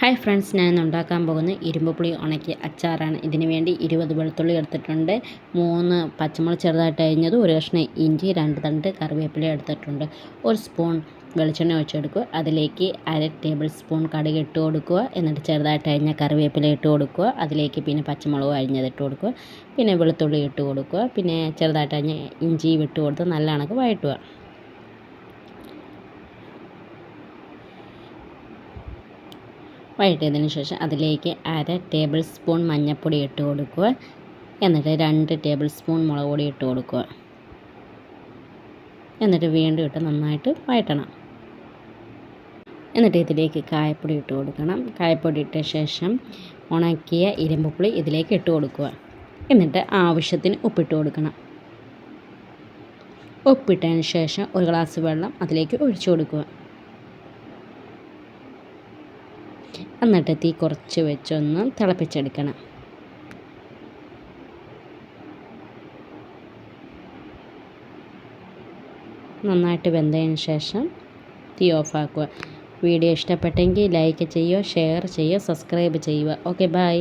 Hi friends ഞാൻ ഉണ്ടാക്കാൻ പോകുന്ന ഇരുമ്പ് പുളി ഉണക്കിയ അച്ചാറാണ്. ഇതിന് വേണ്ടി ഇരുപത് വെളുത്തുള്ളി എടുത്തിട്ടുണ്ട് മൂന്ന് പച്ചമുളക് ചെറുതായിട്ട് അരിഞ്ഞത് ഒരു കഷ്ണം ഇഞ്ചി രണ്ട് തണ്ട് കറിവേപ്പില എടുത്തിട്ടുണ്ട്. ഒരു സ്പൂൺ വെളിച്ചെണ്ണ ഒഴിച്ചെടുക്കുക അതിലേക്ക് അര ടേബിൾ സ്പൂൺ കടുക് ഇട്ട് കൊടുക്കുക എന്നിട്ട് ചെറുതായിട്ട് അരിഞ്ഞ കറിവേപ്പില ഇട്ട് കൊടുക്കുക അതിലേക്ക് പിന്നെ പച്ചമുളകും അരിഞ്ഞത് ഇട്ട് കൊടുക്കുക പിന്നെ വെളുത്തുള്ളി ഇട്ട് കൊടുക്കുക പിന്നെ ചെറുതായിട്ട് അരിഞ്ഞ ഇഞ്ചി ഇട്ട് കൊടുത്ത് നല്ല കണക്ക് വഴറ്റുക. വഴറ്റിയതിന് ശേഷം അതിലേക്ക് അര ടേബിൾ സ്പൂൺ മഞ്ഞൾപ്പൊടി ഇട്ട് കൊടുക്കുക. എന്നിട്ട് രണ്ട് ടേബിൾ സ്പൂൺ മുളക് പൊടി ഇട്ട് കൊടുക്കുക. എന്നിട്ട് വീണ്ടും ഇട്ട് നന്നായിട്ട് വഴറ്റണം. എന്നിട്ട് ഇതിലേക്ക് കായപ്പൊടി ഇട്ട് കൊടുക്കണം. കായപ്പൊടി ഇട്ട ശേഷം ഉണക്കിയ ഇരുമ്പുപുളി ഇതിലേക്ക് ഇട്ട് കൊടുക്കുക. എന്നിട്ട് ആവശ്യത്തിന് ഉപ്പിട്ട് കൊടുക്കണം. ഉപ്പിട്ടതിന് ശേഷം ഒരു ഗ്ലാസ് വെള്ളം അതിലേക്ക് ഒഴിച്ചു കൊടുക്കുക. എന്നിട്ട് തീ കുറച്ച് വെച്ചൊന്ന് തിളപ്പിച്ചെടുക്കണം. നന്നായിട്ട് വെന്തതിന് ശേഷം തീ ഓഫാക്കുക. വീഡിയോ ഇഷ്ടപ്പെട്ടെങ്കിൽ ലൈക്ക് ചെയ്യുക ഷെയർ ചെയ്യുക സബ്സ്ക്രൈബ് ചെയ്യുക. Okay bye.